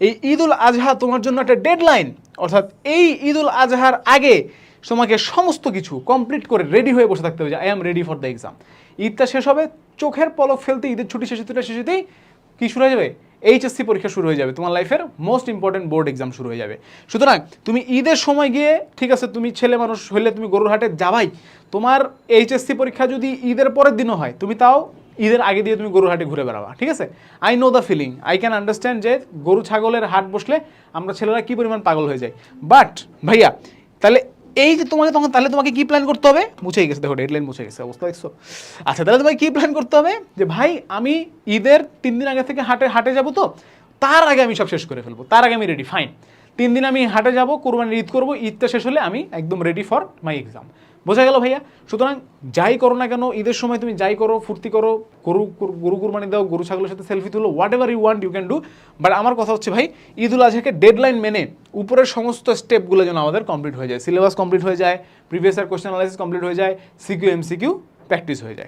এই ঈদ উল আজহা তোমার জন্য একটা ডেডলাইন অর্থাৎ এই ঈদ উল আজহার আগে তোমাকে সমস্ত কিছু কমপ্লিট করে রেডি হয়ে বসে থাকতে হবে যে I am ready for the exam ঈদটা শেষ হবে, চোখের পলক ফেলতে ঈদের ছুটি শেষ হতে শেষ কি শুরু হয়ে যাবে? এইচএসসি পরীক্ষা শুরু হয়ে যাবে, তোমার লাইফের মোস্ট ইম্পর্টেন্ট বোর্ড এক্সাম শুরু হয়ে যাবে। সুতরাং তুমি ঈদের সময় গিয়ে, ঠিক আছে, তুমি ছেলে মানুষ হইলে তুমি গরুর হাটে যাবাই, তোমার এইচএসসি পরীক্ষা যদি ঈদের পরের দিনও হয়, তুমি তাও ঈদের আগে দিয়ে তুমি গরুর হাটে ঘুরে বেড়াবা, ঠিক আছে? I know the feeling I can understand যে গরু ছাগলের হাট বসলে আমরা ছেলেরা কি পরিমাণ পাগল হয়ে যাই। বাট ভাইয়া, তাহলে এই যে তোমাকে তখন তাহলে তোমাকে কি প্ল্যান করতে হবে? মুছেই গেছে, দেখো ডেডলাইন মুছে গেছে, অবস্থা দেখছ? আচ্ছা তাহলে তোমাকে কি প্ল্যান করতে হবে? যে ভাই, আমি ঈদের তিন দিন আগে থেকে হাটে হাটে যাব তো, তার আগে আমি সব শেষ করে ফেলব, তার আগে আমি রেডি ফাইন তিন দিন আমি হাটে যাব, কোরবানির ঈদ করব, ঈদটা শেষ হলে আমি একদম রেডি ফর মাই এক্সাম বোঝা গেল ভাইয়া? সুতরাং যাই করো না কেন, ঈদের সময় তুমি যাই করো, ফুর্তি করো, গরু গরু কুরবানি দাও, গরু ছাগলের সাথে সেলফি তুলো whatever you want you can do but আমার কথা হচ্ছে ভাই ঈদ উল আজহাকে ডেডলাইন মেনে উপরের সমস্ত স্টেপগুলো যেন আমাদের কমপ্লিট হয়ে যায়। সিলেবাস কমপ্লিট হয়ে যায় previous year question analysis complete হয়ে যায় সিকিউ এমসিকিউ প্র্যাকটিস হয়ে যায়।